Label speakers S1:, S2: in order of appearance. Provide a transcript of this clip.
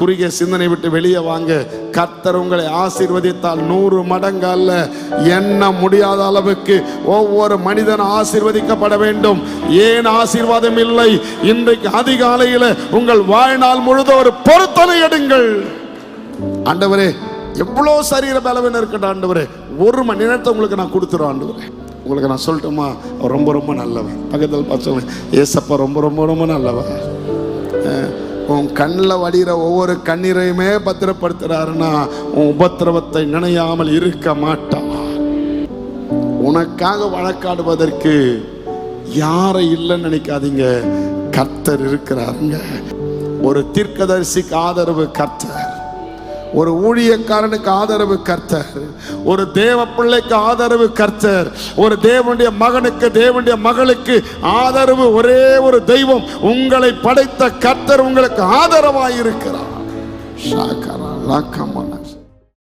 S1: குறுகிய சிந்தனை விட்டு வெளியே வாங்க. கர்த்தர் உங்களை ஆசீர்வதித்தால் நூறு மடங்கு அல்ல. எண்ண முடியாத அளவுக்கு ஒவ்வொரு மனிதன் ஆசீர்வதிக்கப்பட வேண்டும். ஏன் ஆசீர்வாதம் இல்லை? இன்றைக்கு அதிகாலையில் உங்கள் வாழ்நாள் முழுதும் ஒரு பொருத்தனை எடுங்கள். ஆண்டவரே எவ்வளோ சரீர பலவீனம் இருக்கட்டும் ஆண்டவரே. ஒரு மணி நேரத்தை உங்களுக்கு நான் கொடுத்துருவேன் ஆண்டவரே. உங்களுக்கு நான் சொல்லட்டுமா? ரொம்ப ரொம்ப நல்லவன் பக்கத்தில் பார்த்து ஏசப்பா ரொம்ப ரொம்ப ரொம்ப நல்லவன் உன் கண்ணில் வடிகிற ஒவ்வொரு கண்ணீரையுமே பத்திரப்படுத்துறாருன்னா உன் உபத்திரவத்தை நினையாமல் இருக்க மாட்டான். உனக்காக வழக்காடுவதற்கு யாரை இல்லைன்னு நினைக்காதீங்க. கர்த்தர் இருக்கிறாருங்க. ஒரு தீர்க்கதரிசிக்கு ஆதரவு கர்த்தர். ஒரு ஊழியக்காரனுக்கு ஆதரவு கர்த்தர். ஒரு தேவ பிள்ளைக்கு ஆதரவு கர்த்தர். ஒரு தேவனுடைய மகனுக்கு தேவனுடைய மகளுக்கு ஆதரவு ஒரே ஒரு தெய்வம். உங்களை படைத்த கர்த்தர் உங்களுக்கு ஆதரவாயிருக்கிறார். இருக்கிறார் ஷாக்கரா லாக்கமன.